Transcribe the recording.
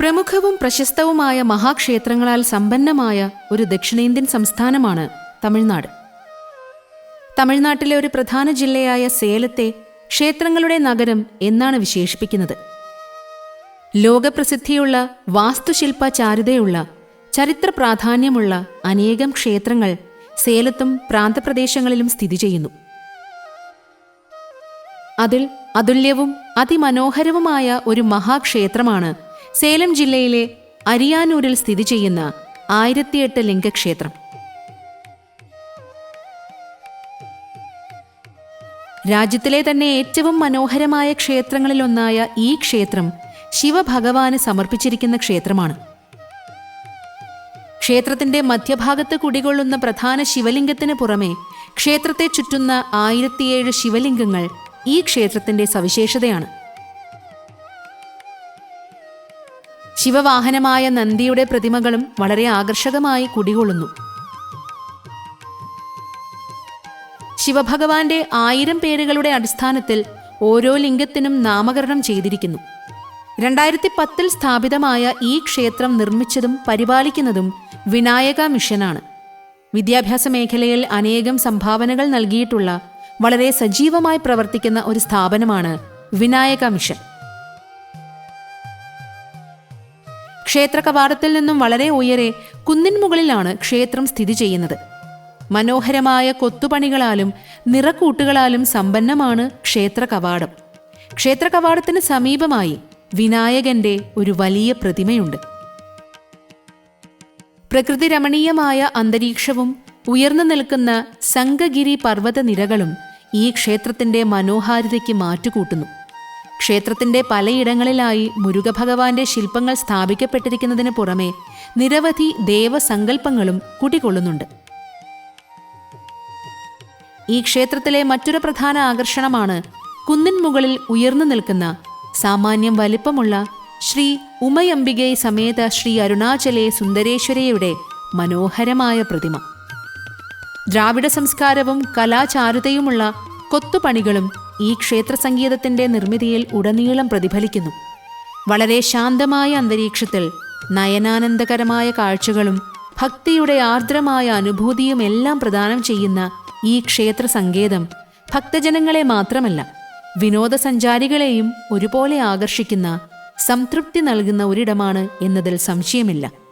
പ്രമുഖവും പ്രശസ്തവുമായ മഹാക്ഷേത്രങ്ങളാൽ സമ്പന്നമായ ഒരു ദക്ഷിണേന്ത്യൻ സംസ്ഥാനമാണ് തമിഴ്നാട്. തമിഴ്നാട്ടിലെ ഒരു പ്രധാന ജില്ലയായ സേലത്തെ ക്ഷേത്രങ്ങളുടെ നഗരം എന്നാണ് വിശേഷിപ്പിക്കുന്നത്. ലോകപ്രസിദ്ധിയുള്ള വാസ്തുശില്പ ചാരുതയുള്ള ചരിത്ര പ്രാധാന്യമുള്ള അനേകം ക്ഷേത്രങ്ങൾ സേലത്തും പ്രാന്തപ്രദേശങ്ങളിലും സ്ഥിതി ചെയ്യുന്നു. അതിൽ അതുല്യവും അതിമനോഹരവുമായ ഒരു മഹാക്ഷേത്രമാണ് സേലം ജില്ലയിലെ അരിയാനൂരിൽ സ്ഥിതി ചെയ്യുന്ന ആയിരത്തിയെട്ട് ലിംഗക്ഷേത്രം. രാജ്യത്തിലെ തന്നെ ഏറ്റവും മനോഹരമായ ക്ഷേത്രങ്ങളിലൊന്നായ ഈ ക്ഷേത്രം ശിവഭഗവാന് സമർപ്പിച്ചിരിക്കുന്ന ക്ഷേത്രമാണ്. ക്ഷേത്രത്തിന്റെ മധ്യഭാഗത്ത് കുടികൊള്ളുന്ന പ്രധാന ശിവലിംഗത്തിന് പുറമെ ക്ഷേത്രത്തെ ചുറ്റുന്ന ആയിരത്തിയേഴ് ശിവലിംഗങ്ങൾ ഈ ക്ഷേത്രത്തിന്റെ സവിശേഷതയാണ്. ശിവവാഹനമായ നന്ദിയുടെ പ്രതിമകളും വളരെ ആകർഷകമായി കുടികൊള്ളുന്നു. ശിവഭഗവാന്റെ ആയിരം പേരുകളുടെ അടിസ്ഥാനത്തിൽ ഓരോ ലിംഗത്തിനും നാമകരണം ചെയ്തിരിക്കുന്നു. രണ്ടായിരത്തി പത്തിൽ സ്ഥാപിതമായ ഈ ക്ഷേത്രം നിർമ്മിച്ചതും പരിപാലിക്കുന്നതും വിനായക മിഷനാണ്. വിദ്യാഭ്യാസ മേഖലയിൽ അനേകം സംഭാവനകൾ നൽകിയിട്ടുള്ള വളരെ സജീവമായി പ്രവർത്തിക്കുന്ന ഒരു സ്ഥാപനമാണ് വിനായക മിഷൻ. ക്ഷേത്ര കവാടത്തിൽ നിന്നും വളരെ ഉയരെ കുന്നിൻ മുകളിലാണ് ക്ഷേത്രം സ്ഥിതി ചെയ്യുന്നത്. മനോഹരമായ കൊത്തുപണികളാലും നിറക്കൂട്ടുകളാലും സമ്പന്നമാണ് ക്ഷേത്ര കവാടം ക്ഷേത്ര കവാടത്തിന് സമീപമായി വിനായകന്റെ ഒരു വലിയ പ്രതിമയുണ്ട്. പ്രകൃതി രമണീയമായ അന്തരീക്ഷവും ഉയർന്നു നിൽക്കുന്ന സംഘഗിരി പർവത നിരകളും ഈ ക്ഷേത്രത്തിന്റെ മനോഹാരിതയ്ക്ക് മാറ്റുകൂട്ടുന്നു. ക്ഷേത്രത്തിന്റെ പലയിടങ്ങളിലായി മുരുകഭഗവാന്റെ ശില്പങ്ങൾ സ്ഥാപിക്കപ്പെട്ടിരിക്കുന്നതിന് പുറമെ നിരവധി ദേവസങ്കല്പങ്ങളും കുടികൊള്ളുന്നുണ്ട്. ഈ ക്ഷേത്രത്തിലെ മറ്റൊരു പ്രധാന ആകർഷണമാണ് കുന്നിൻ മുകളിൽ ഉയർന്നു നിൽക്കുന്ന സാമാന്യം വലിപ്പമുള്ള ശ്രീ ഉമയംബികൈ സമേത ശ്രീ അരുണാചലെ സുന്ദരേശ്വരയുടെ മനോഹരമായ പ്രതിമ. ദ്രാവിഡ സംസ്കാരവും കലാചാരുതയുമുള്ള കൊത്തുപണികളും ഈ ക്ഷേത്ര സംഗീതത്തിന്റെ നിർമ്മിതിയിൽ ഉടനീളം പ്രതിഫലിക്കുന്നു. വളരെ ശാന്തമായ അന്തരീക്ഷത്തിൽ നയനാനന്ദകരമായ കാഴ്ചകളും ഭക്തിയുടെ ആർദ്രമായ അനുഭൂതിയും എല്ലാം പ്രദാനം ചെയ്യുന്ന ഈ ക്ഷേത്ര സങ്കേതം ഭക്തജനങ്ങളെ മാത്രമല്ല വിനോദസഞ്ചാരികളെയും ഒരുപോലെ ആകർഷിക്കുന്ന സംതൃപ്തി നൽകുന്ന ഒരിടമാണ് എന്നതിൽ സംശയമില്ല.